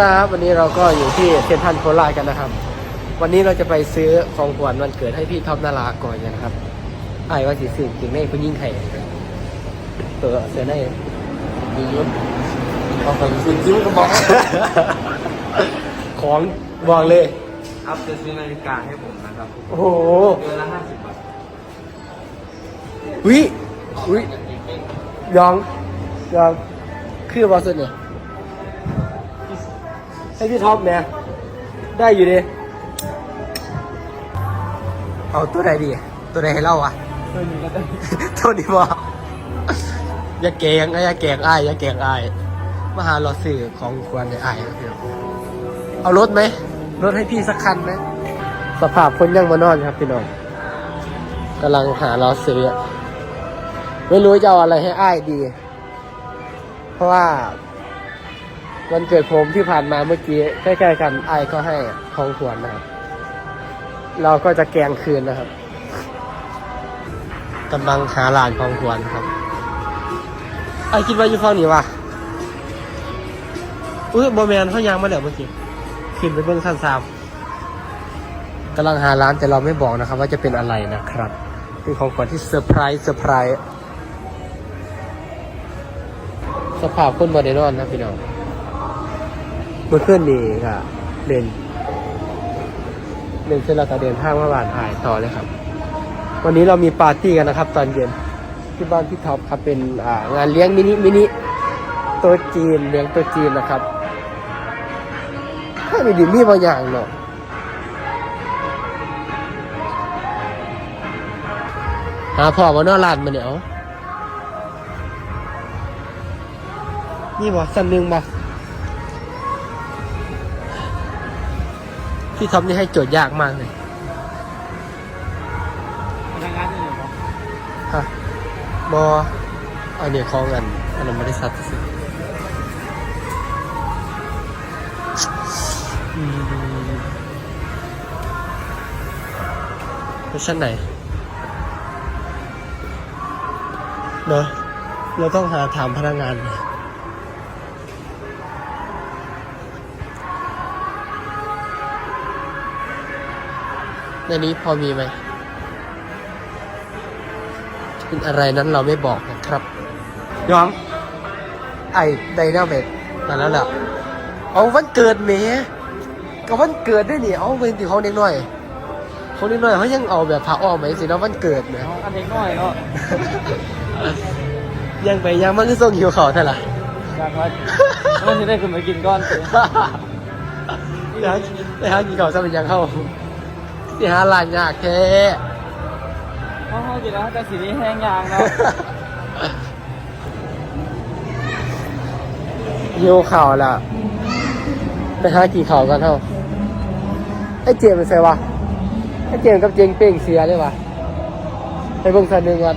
ครับวันนี้เราก็อยู่ที่เซ็นทรัลโคราชกันนะครับ วันนี้เราจะไปซื้อของขวัญวันเกิดให้พี่ท็อปนาราก่อนกันนะครับไอ้ายว่าสิซื้อจริงแม่คุณยิ่งไข่เออเสือได้ดีอยุ่เอาไปซื้อจิ้มกระบอกของวางเลยอัพจะซื้อนาฬิกาให้ผมนะครับ โอ้โหเดือนละห้าสิบบาทวิวิยองยองคือบอสเนี่ย ให้พี่ท็อปเนี่ยได้อยู่ดิเอาตัวใดดี ตัวใดให้เล่าอะตัวนี้ก็ได้โทษดีบ่อย่าเกงนะอย่าเกงอ้ายอย่าเกงอ้ายมาหาเราสื่อของควรในอ้ายครับพี่น้องเอารถไหมรถให้พี่สักคันไหมสภาพคนยังมานอนครับพี่น้องกำลังหาเราซื้อไม่รู้จะเอาอะไรให้อ้ายดี เพราะว่า วันเกิดผมที่ผ่านมาเมื่อกี้ใกล้ๆกันไอ้ก็ให้ของขวัญนะครับ เราก็จะแกงคืนนะครับกำลังหาร้านของขวัญครับไอคิดว่าอยู่ฝั่งนี้วะอุ้ยบอแมนเขายางมาแล้วเมื่อกี้ขึ้นไปเบิ้งสั้นสามกำลังหาร้านแต่เราไม่บอกนะครับ ว่าจะเป็นอะไรนะครับเป็นของขวัญที่เซอร์ไพรส์เซอร์ไพรส์สภาพคนบอดี้นอนนะพี่น้อง เมื่อคืนนี้ก็เล่นเล่นเสร็จแล้วก็เดินทางมาบ้านถ่ายต่อเลยครับ วันนี้เรามีปาร์ตี้กันนะครับ ตอนเย็นที่บ้านพี่ท็อปครับเป็นงานเลี้ยงมินิมินิโตัวจีนเลี้ยงโตัวจีนนะครับถ้ามีดีมีบางอย่างเนาะหาพ่อมานอกร้านมาเนี่ยเอานี่บ่สันหนึ่งบ่ พี่ท็อปนี่ให้โจทย์ยากมากเลยพนักงานนี่เหรอฮะบออันนี้ของอันอันนั้นบริษัทสิอืมเวอร์ชันไหนเนอะเราต้องหาถามพนักงานเลย ในนี้พอมีไหมเป็นอะไรนั้นเราไม่บอกนะครับยองไอ้ไดนาเมกมาแล้วแหละเอาวันเกิดเมย์ก็วันเกิดด้วยนี่เอาเป็นที่เขาเด็กน้อยเขาเด็กน้อยเขายังเอาแบบผ้าอ้อมไหมสิเนาะวันเกิดเนี่ยอันเด็กน้อยเนาะยังไปยังมันก็ส่งหิวเขาเท่าไหร่อยากว่ามันจะได้ขึ้นมากินก้อนสิไปหาไปหากินเขาซะเป็นยังเข้า ไปหาร้านยากแท้เพราะเขากินแล้วแต่สีนี้แห้งยางเนาะหิวเข่าวละไปหากี่ข่าวกันเท่าไอ้เจมส์เป็นไงวะไอ้เจมส์กับเจงเป้งเสียเลยวะไปเบิ่งสันหนึ่งวัน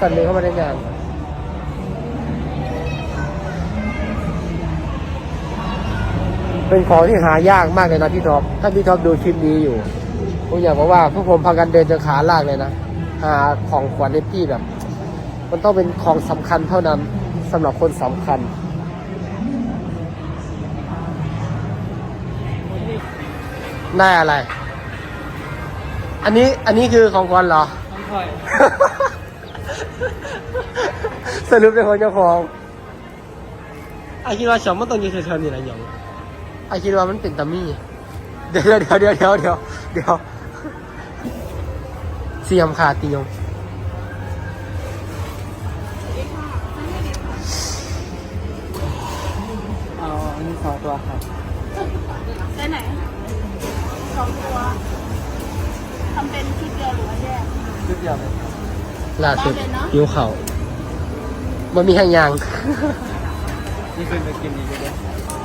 สันหนึ่งเข้ามาได้งานเป็นของที่หายากมากเลยนะพี่ท็อป ถ้าพี่ท็อปดูคลิปนี้อยู่ ผมอยากบอกว่าพวกผมพากันเดินจนขาลากเลยนะหาของขวัญให้พี่แบบ มันต้องเป็นของสำคัญเท่านั้นสำหรับคนสำคัญได้อะไร อันนี้อันนี้คือของขวัญเหรอน้ำค่อยสรุปเป็นของเจ้าของไอคิดว่าชอมมันต้องอยืนเฉยๆนี่แหละหยองไอคิดว่ามันเป็นตัมมี่ เดี๋ยวเดี๋ยวเดี๋ยวเดี๋ยวเดี๋ยวเดี๋ยวเสียมขาดตียงเอาอันนี้สองตัวครับได้ไหนสองตัวทำเป็นชุดเดียวหรือว่าแยกชุดเดียวเลยล่าสุดได้เลยเนอะยิ้วเข่ามันมีแห้งยาง นี่ขึ้นไปกินอีกเลย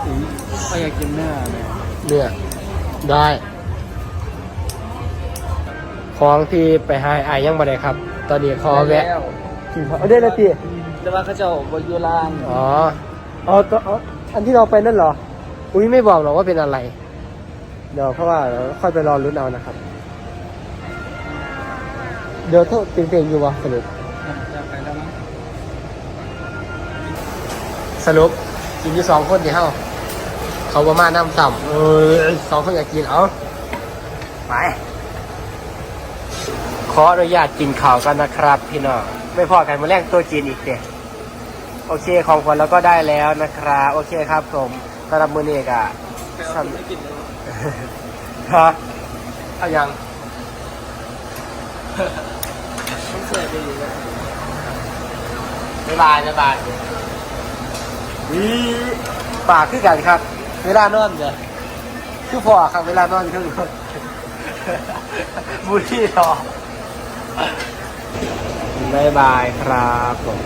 อืมก็อยากกินเนื้อเลยเนื้อ ได้ ของที่ไปให้อายยังบ่ได้ครับ ตอนนี้ขอแวะกินข้าวเอาได้และตีแต่ว่าเขาจะบอยูรานอ๋อเอาตัวเอาอันที่เราไปนั่นเหรอ อุ้ยไม่บอกหรอกว่าเป็นอะไร เดี๋ยวเพราะว่าเราค่อยไปรอรุ้นเอานะครับ เดี๋ยวโทษเต็งๆอยู่วะสรุปจะไปแล้วมั้งสรุปกินอยู่สองคนที่เฮา เขาประมาณน้ำซ้ำเออสองคนอยากกินเอาไปขออนุญาตกินข่าวกันนะครับ พี่น้องไม่พอกันมาแรกตัวจีนอีกเด็โอเคของขวัญเราก็ได้แล้วนะครับโอเคครับผมสำหรับมือนี้กะไปเอาไม่กินเลยฮะเอายังต้องเสียไปอยู่แล้วบ๊ายบายบ๊ายบายวิปากคือกันครับ เวลานอนเด้อคือพอครับเวลานอนคือบุรีทอบายบายครับผม